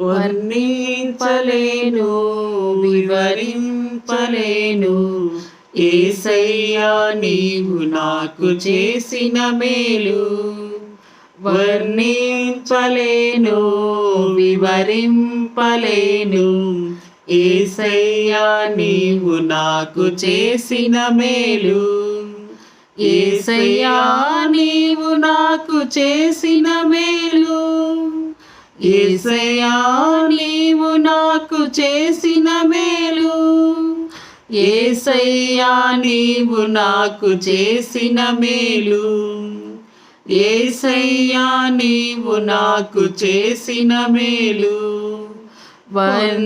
వర్ణించలేను వివరింపలేను ఏసయ్యా నీవు నాకు చేసిన మేలు. వర్ణించలేను వివరింపలేను. ఏసయ్యా నీవు నాకు చేసిన మేలు. ఏసయ్యా నీవు నాకు చేసిన మేలు. ఏసయా నీవు నాకు చేసిన మేలు. ఏసయ్యా నీవు నాకు చేసిన మేలు. ఏసయ్యా నీవు నాకు చేసిన మేలు. వర్ణింపలేను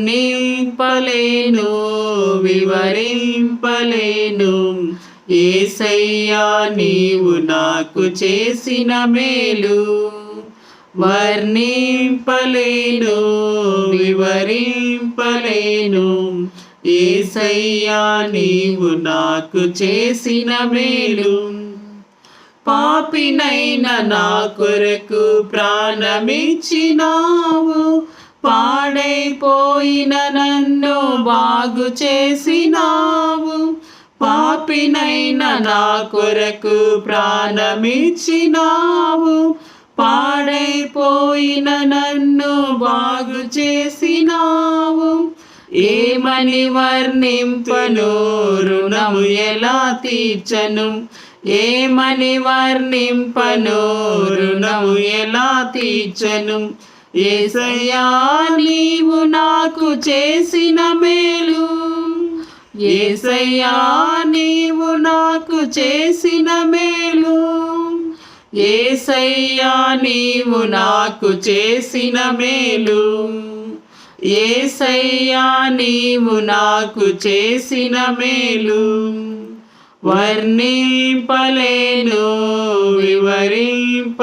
వివరింపలేను. ఏసయ్యా నీవు నాకు చేసిన మేలు. వర్ణింపలేను వివరింపలేను. ఏసయ్యా నీవు నాకు చేసిన మేలు. పాపినైన నా కొరకు ప్రాణమిచ్చినావు. పాడైపోయిన నన్ను బాగు చేసినావు. పాపినైన నా కొరకు ప్రాణమిచ్చినావు. పాడైపోయిన నన్ను బాగు చేసినావు. ఏమని వర్ణింపను? రుణము ఎలా తీర్చను? ఏమని వర్ణింపను? రుణము ఎలా తీర్చను? ఏసయ్యా నీవు నాకు చేసిన మేలు. ఏసయ్యా నీవు నాకు చేసిన మేలు. ఏసయ్యా నీవు నాకు చేసిన మేలు. ఏసయ్యా నీవు నాకు చేసిన మేలు. వర్ణింపలేను వివరింపలేను.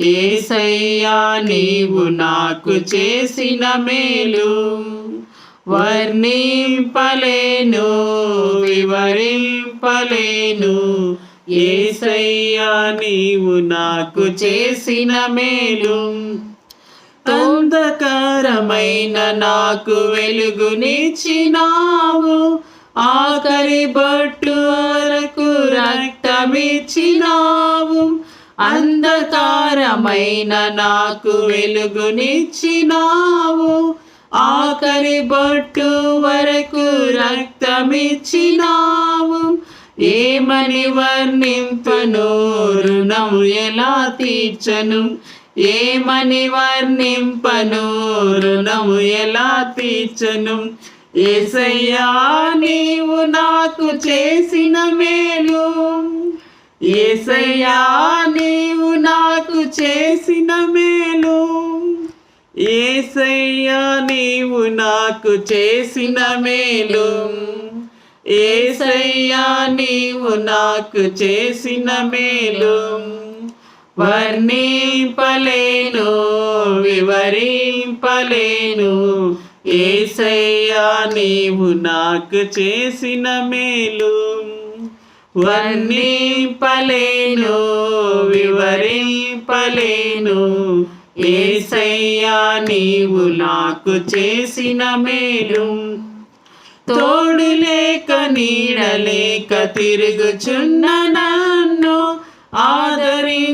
ఏసయ్యా నీవు నాకు చేసిన మేలు. వర్ణింపలేను వివరింపలేను. ఏసయ్యా నీవు నాకు చేసిన మేలు. అంధకారమైన నాకు వెలుగునిచ్చినావు ఆఖరి బట్టు వరకు రక్తమిచ్చినావు. అంధకారమైన నాకు వెలుగునిచ్చినావు ఆఖరి బట్టు వరకు రక్తమిచ్చినావు. ఏమని వర్ణింపను రుణము ఎలా తీర్చను? ఏమని వర్ణింపను రుణము ఎలా తీర్చను? ఏసయ్యా నీవు నాకు చేసిన మేలు. ఏసయ్యా నీవు నాకు చేసిన మేలు. ఏసయ్యా నీవు నాకు చేసిన మేలు. ఏసయ్యా నీవు నాకు చేసిన మేలు వర్ణింపలేను వివరింపలేను. ఏసయ్యా నీవు నాకు చేసిన మేలు వర్ణింపలేను వివరింపలేను. ఏసయ్యా నీవు నాకు చేసిన మేలు తోడు లేక నీడలేక తిరుగుచున్న నన్ను ఆదరించినావు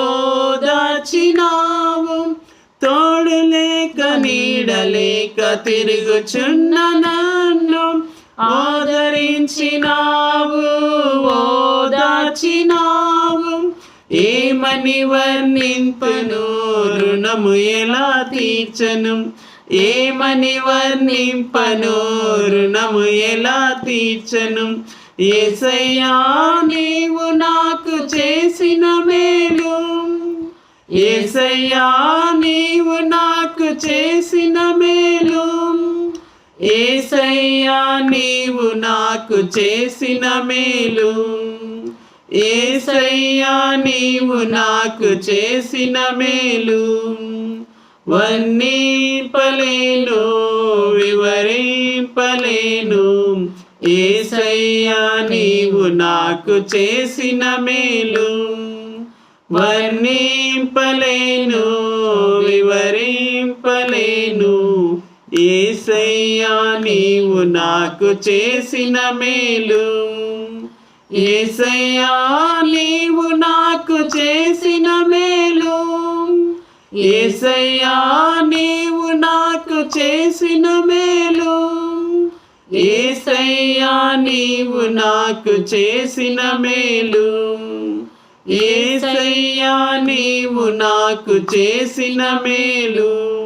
ఓదార్చినావు తోడు లేక నీడలేక తిరుగుచున్న నన్ను ఆదరించినావు ఓదార్చినావు ఏమని వర్ణింపను? రుణము ఎలా తీర్చను? ఏమని వర్ణింపను? రుణము ఎలా తీర్చను? ఏసయ్యా నీవు నాకు చేసిన మేలు. ఏసయ్యా నీవు నాకు చేసిన మేలు. ఏసయ్యా నీవు నాకు చేసిన మేలు. ఏసయ్యా నీవు నాకు చేసిన మేలు. వర్ణింపలేను వివరింపలేను. ఏసయ్యా నీవు నాకు చేసిన మేలు. వర్ణింపలేను వివరింపలేను. ఏసయ్యా నీవు నాకు చేసిన మేలు. ఏసయ్యా నీవు నాకు చేసిన మేలు. ఏసయ్యా నీవు నాకు చేసిన మేలు. ఏసయ్యా నీవు నాకు చేసిన మేలు. ఏసయ్యా నీవు నాకు చేసిన మేలు.